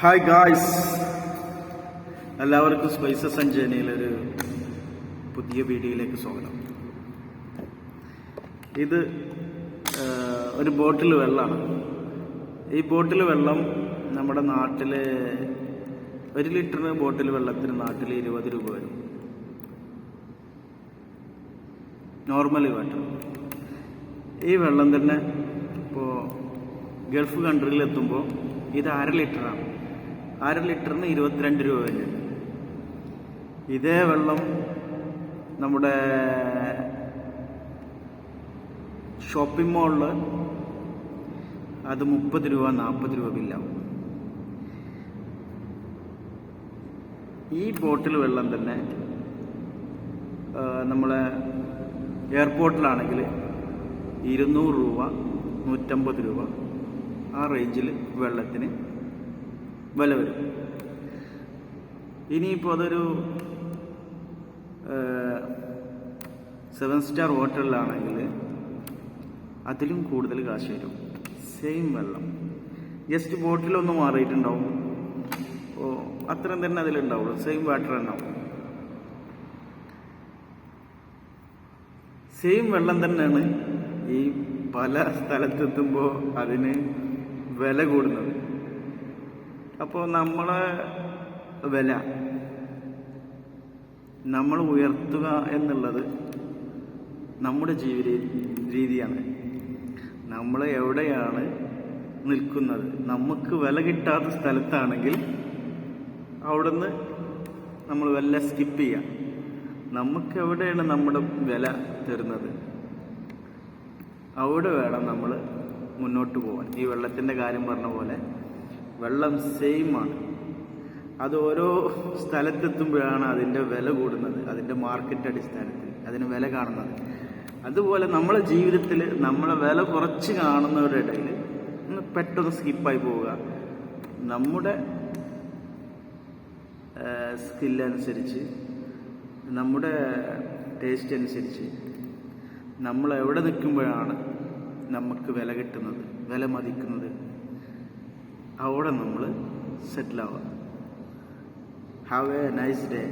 Hi guys എല്ലാവർക്കും spices സഞ്ജനയിലൊരു പുതിയ വീഡിയോയിലേക്ക് സ്വാഗതം. ഇത് ഒരു ബോട്ടിൽ വെള്ളമാണ് ഈ ബോട്ടിൽ വെള്ളം നമ്മുടെ നാട്ടിൽ ഒരു ലിറ്ററിന് ബോട്ടിൽ വെള്ളത്തിന് നാട്ടിൽ ഇരുപത് രൂപ വരും. നോർമലി വാട്ടർ ഈ വെള്ളം തന്നെ ഇപ്പോൾ ഗൾഫ് കൺട്രിയിൽ എത്തുമ്പോൾ ഇത് അര ലിറ്ററാണ്. അര ലിറ്ററിന് ഇരുപത്തിരണ്ട് രൂപ വരുന്നുണ്ട് ഇതേ വെള്ളം നമ്മുടെ ഷോപ്പിംഗ് മാളിൽ അത് മുപ്പത് രൂപ നാൽപ്പത് രൂപ ബില്ലാവും. ഈ ബോട്ടിൽ വെള്ളം തന്നെ നമ്മളെ എയർപോർട്ടിലാണെങ്കിൽ ഇരുന്നൂറ് രൂപ നൂറ്റമ്പത് രൂപ ആ റേഞ്ചിൽ വെള്ളത്തിന് വില വരും. ഇനിയിപ്പോൾ അതൊരു സെവൻ സ്റ്റാർ ഹോട്ടലിലാണെങ്കിൽ അതിലും കൂടുതൽ കാശ് വരും. സെയിം വെള്ളം. ജസ്റ്റ് ബോട്ടിലൊന്ന് മാറിയിട്ടുണ്ടാവും. ഓ അത്രയും തന്നെ അതിലുണ്ടാവുള്ളൂ. സെയിം വാട്ടർ ഉണ്ടാവും സെയിം വെള്ളം തന്നെയാണ് ഈ പല സ്ഥലത്തെത്തുമ്പോൾ അതിന് വില കൂടുന്നത്. അപ്പോൾ നമ്മളെ വില നമ്മൾ ഉയർത്തുക എന്നുള്ളത് നമ്മുടെ ജീവിത രീതിയാണ്. നമ്മൾ എവിടെയാണ് നിൽക്കുന്നത്? നമുക്ക് വില കിട്ടാത്ത സ്ഥലത്താണെങ്കിൽ അവിടുന്ന് നമ്മൾ വല്ല സ്കിപ്പ് ചെയ്യാം. നമുക്ക് എവിടെയാണ് നമ്മുടെ വില തരുന്നത്? അവിടെ വേണം നമ്മൾ മുന്നോട്ട് പോകാൻ ഈ വെള്ളത്തിന്റെ കാര്യം പറഞ്ഞ പോലെ വെള്ളം സെയിം ആണ്. അത് ഓരോ സ്ഥലത്തെത്തുമ്പോഴാണ് അതിന്റെ വില കൂടുന്നത് അതിന്റെ മാർക്കറ്റ് അടിസ്ഥാനത്തിൽ അതിന് വില കാണുന്നത്. അതുപോലെ നമ്മളെ ജീവിതത്തിൽ നമ്മളെ വില കുറച്ച് കാണുന്നവരുടെ ഇടയിൽ പെട്ടെന്ന് സ്കിപ്പായി പോവുക. നമ്മുടെ സ്കില്ലനുസരിച്ച് നമ്മുടെ ടേസ്റ്റ് അനുസരിച്ച് നമ്മൾ എവിടെ നിൽക്കുമ്പോഴാണ് നമുക്ക് വില കിട്ടുന്നത് വില മതിക്കുന്നത്? അവിടെ നമ്മൾ സെറ്റിലാവുക ഹാവ് എ നൈസ് ഡേ